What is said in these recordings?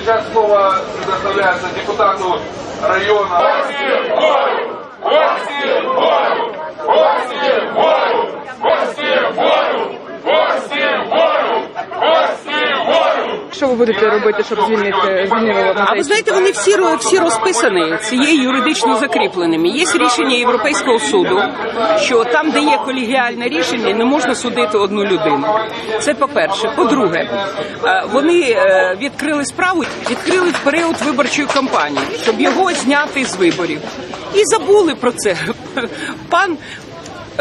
Сейчас слово предоставляется депутату района. Що ви будете робити, щоб звільнити звільнили А ви знаєте, вони всі всі розписані цією юридично закріпленими. Є рішення Європейського суду, що там, де є колегіальне рішення, не можна судити одну людину. Це по-перше. По-друге, е, вони е, відкрили справу, відкрили період виборчої кампанії, щоб його зняти з виборів. І забули про це. Пан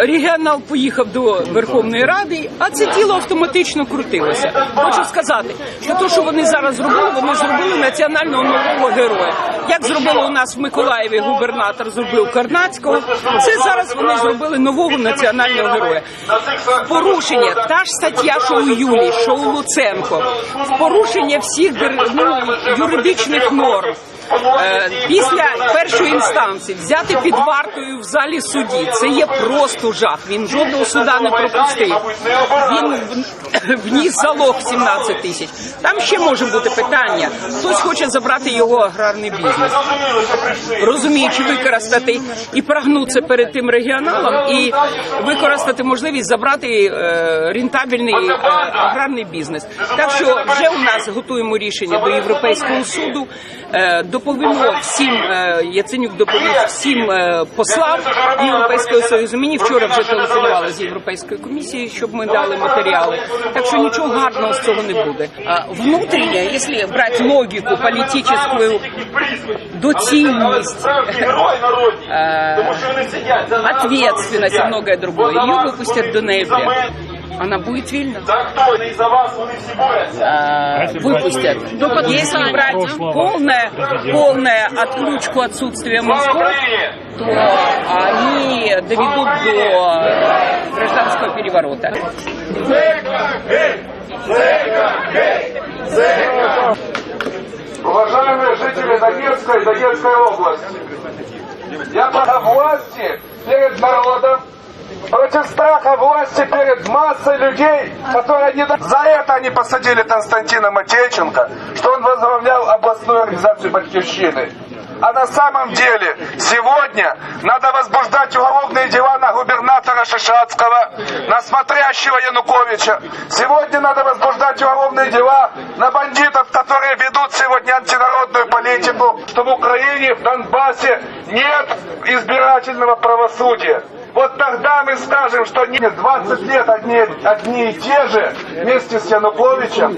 Регіонал поїхав до Верховної Ради, а це тіло автоматично крутилося. Хочу сказати, що те, що вони зараз зробили, вони зробили національного нового героя. Як зробили у нас в Миколаєві губернатор зробив Карнацького, це зараз вони зробили нового національного героя. Порушення та ж стаття, що у Юлі, що у Луценко, порушення всіх ну, юридичних норм. Е, Після першої інстанції взяти під вартою в залі судді це є просто жах. Він жодного суда не пропустив. Він вніс залог 17 тисяч. Там ще може бути питання. Хтось хоче забрати його аграрний бізнес, розуміючи використати і прогнутися перед тим регіоналом, і використати можливість забрати е, рентабельний е, аграрний бізнес. Так що вже у нас готуємо рішення до Європейського суду. Е, доповімо всім е, Яценюк доповів всім е, послам Європейського союзу. Мені вчора вже телефонували з Європейської комісії, щоб ми дали матеріали. Так що нічого гарного з цього не буде. А внутрішнє, якщо брати логіку, політичну доцільність, э, ответственность и многое другое, ее выпустят до ноября. Она будет вильна. А, выпустят. Если брать полное, полное отключку отсутствия мозгов, то они доведут до гражданского переворота. Уважаемые жители Донецкой и Донецкой области, я против власти перед народом, против страха власти перед массой людей, которые не... За это они посадили Константина Матейченко, что он возглавлял областную организацию Батьковщины. А на самом деле сегодня надо возбуждать уголовные дела на губернатора Шишацкого, на смотрящего Януковича. Сегодня надо возбуждать уголовные дела на бандитов, которые ведут сегодня антинародную политику, что в Украине, в Донбассе нет избирательного правосудия. Вот тогда мы скажем, что нет, 20 лет одни, одни и те же вместе с Януковичем.